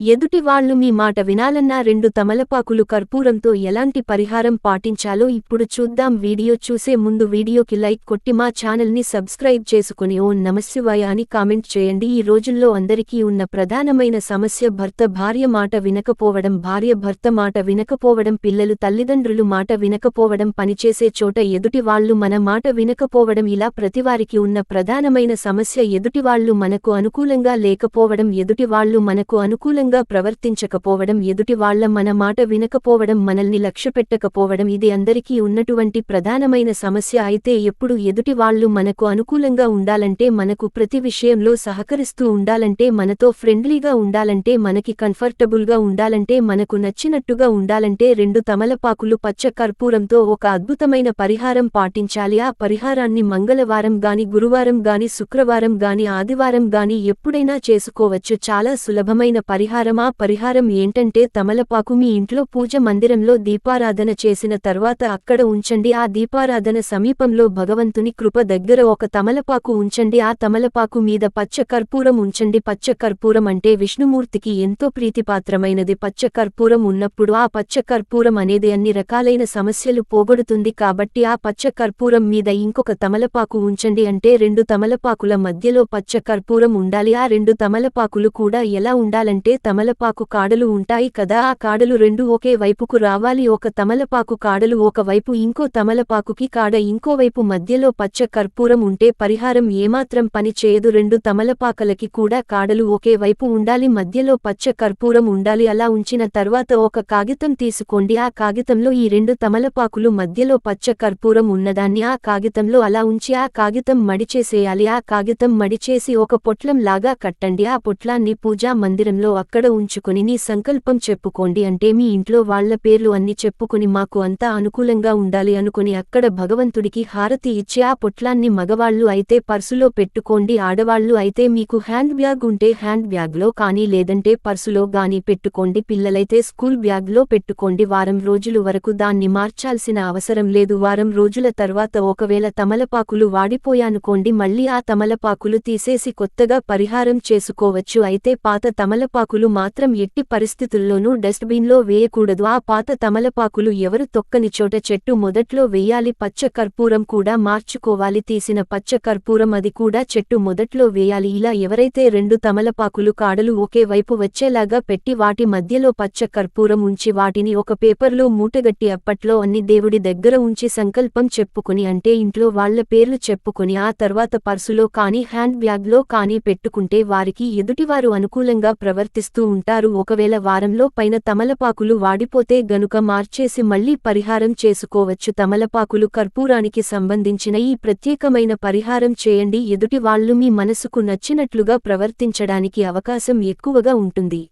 ఎదుటివాళ్ళు మీ మాట వినాలన్నా రెండు తమలపాకులు కర్పూరంతో ఎలాంటి పరిహారం పాటించాలో ఇప్పుడు చూద్దాం. వీడియో చూసే ముందు వీడియోకి లైక్ కొట్టి మా ఛానల్ని సబ్స్క్రైబ్ చేసుకుని ఓ నమశివాయ అని కామెంట్ చేయండి. ఈ రోజుల్లో అందరికీ ఉన్న ప్రధానమైన సమస్య భర్త భార్య మాట వినకపోవడం భార్య భర్త మాట వినకపోవడం పిల్లలు తల్లిదండ్రులు మాట వినకపోవడం పనిచేసే చోట ఎదుటి వాళ్ళు మన మాట వినకపోవడం ఇలా ప్రతివారికి ఉన్న ప్రధానమైన సమస్య ఎదుటివాళ్ళు మనకు అనుకూలంగా లేకపోవడం ఎదుటివాళ్ళు మనకు అనుకూలంగా ప్రవర్తించకపోవడం ఎదుటివాళ్ళ మన మాట వినకపోవడం మనల్ని లక్ష్యపెట్టకపోవడం ఇది అందరికీ ఉన్నటువంటి ప్రధానమైన సమస్య. అయితే ఎప్పుడు ఎదుటివాళ్ళు మనకు అనుకూలంగా ఉండాలంటే మనకు ప్రతి విషయంలో సహకరిస్తూ ఉండాలంటే మనతో ఫ్రెండ్లీగా ఉండాలంటే మనకి కంఫర్టబుల్గా ఉండాలంటే మనకు నచ్చినట్టుగా ఉండాలంటే రెండు తమలపాకులు పచ్చ కర్పూరంతో ఒక అద్భుతమైన పరిహారం పాటించాలి. ఆ పరిహారాన్ని మంగళవారం గాని గురువారం గాని శుక్రవారం గాని ఆదివారం గాని ఎప్పుడైనా చేసుకోవచ్చు. చాలా సులభమైన పరిహారం. ఆ పరిహారం ఏంటంటే తమలపాకు మీ ఇంట్లో పూజ మందిరంలో దీపారాధన చేసిన తర్వాత అక్కడ ఉంచండి. ఆ దీపారాధన సమీపంలో భగవంతుని కృప దగ్గర ఒక తమలపాకు ఉంచండి. ఆ తమలపాకు మీద పచ్చ కర్పూరం ఉంచండి. పచ్చ కర్పూరం అంటే విష్ణుమూర్తికి ఎంతో ప్రీతిపాత్రమైనది. పచ్చ కర్పూరం ఉన్నప్పుడు ఆ పచ్చ కర్పూరం అనేది అన్ని రకాలైన సమస్యలు పోగొడుతుంది కాబట్టి ఆ పచ్చ కర్పూరం మీద ఇంకొక తమలపాకు ఉంచండి అంటే రెండు తమలపాకుల మధ్యలో పచ్చ కర్పూరం ఉండాలి. ఆ రెండు తమలపాకులు కూడా ఎలా ఉండాలంటే తమలపాకు కాడలు ఉంటాయి కదా ఆ కాడలు రెండు ఒకే వైపుకు రావాలి. ఒక తమలపాకు కాడలు ఒక వైపు ఇంకో తమలపాకుకి కాడ ఇంకోవైపు మధ్యలో పచ్చ కర్పూరం ఉంటే పరిహారం ఏమాత్రం పని చేయదు. రెండు తమలపాకలకి కూడా కాడలు ఒకే వైపు ఉండాలి మధ్యలో పచ్చ కర్పూరం ఉండాలి. అలా ఉంచిన తర్వాత ఒక కాగితం తీసుకోండి. ఆ కాగితంలో ఈ రెండు తమలపాకులు మధ్యలో పచ్చ కర్పూరం ఉన్నదాన్ని ఆ కాగితంలో అలా ఉంచి ఆ కాగితం మడిచేసేయాలి. ఆ కాగితం మడిచేసి ఒక పొట్లం లాగా కట్టండి. ఆ పొట్లాన్ని పూజా మందిరంలో అక్కడ అక్కడ ఉంచుకుని నీ సంకల్పం చెప్పుకోండి అంటే మీ ఇంట్లో వాళ్ళ పేర్లు అన్ని చెప్పుకుని మాకు అంతా అనుకూలంగా ఉండాలి అనుకుని అక్కడ భగవంతుడికి హారతి ఇచ్చి ఆ పొట్లాన్ని మగవాళ్ళు అయితే పర్సులో పెట్టుకోండి ఆడవాళ్ళు అయితే మీకు హ్యాండ్ బ్యాగ్ ఉంటే హ్యాండ్ బ్యాగ్లో కానీ లేదంటే పర్సులో గాని పెట్టుకోండి పిల్లలైతే స్కూల్ బ్యాగ్లో పెట్టుకోండి వారం రోజులు వరకు దాన్ని మార్చాల్సిన అవసరం లేదు వారం రోజుల తర్వాత ఒకవేళ తమలపాకులు వాడిపోయానుకోండి మళ్ళీ ఆ తమలపాకులు తీసేసి కొత్తగా పరిహారం చేసుకోవచ్చు అయితే పాత తమలపాకులు మాత్రం ఎట్టి పరిస్థితుల్లోనూ డస్ట్బిన్లో వేయకూడదు. ఆ పాత తమలపాకులు ఎవరు తొక్కని చోట చెట్టు మొదట్లో వేయాలి. పచ్చ కర్పూరం కూడా మార్చుకోవాలి. తీసిన పచ్చ కర్పూరం అది కూడా చెట్టు మొదట్లో వేయాలి. ఇలా ఎవరైతే రెండు తమలపాకులు కాడలు ఒకే వైపు వచ్చేలాగా పెట్టి వాటి మధ్యలో పచ్చ కర్పూరం ఉంచి వాటిని ఒక పేపర్లో మూటగట్టి అప్పట్లో అన్ని దేవుడి దగ్గర ఉంచి సంకల్పం చెప్పుకుని అంటే ఇంట్లో వాళ్ళ పేర్లు చెప్పుకుని ఆ తర్వాత పర్సులో కానీ హ్యాండ్ బ్యాగ్లో కానీ పెట్టుకుంటే వారికి ఎదుటివారు అనుకూలంగా చేస్తూ ఉంటారు. ఒకవేళ వారంలో పైన తమలపాకులు వాడిపోతే గనుక మార్చేసి మళ్ళీ పరిహారం చేసుకోవచ్చు. తమలపాకులు కర్పూరానికి సంబంధించిన ఈ ప్రత్యేకమైన పరిహారం చేయండి. ఎదుటి వాళ్ళు మీ మనసుకు నచ్చినట్లుగా ప్రవర్తించడానికి అవకాశం ఎక్కువగా ఉంటుంది.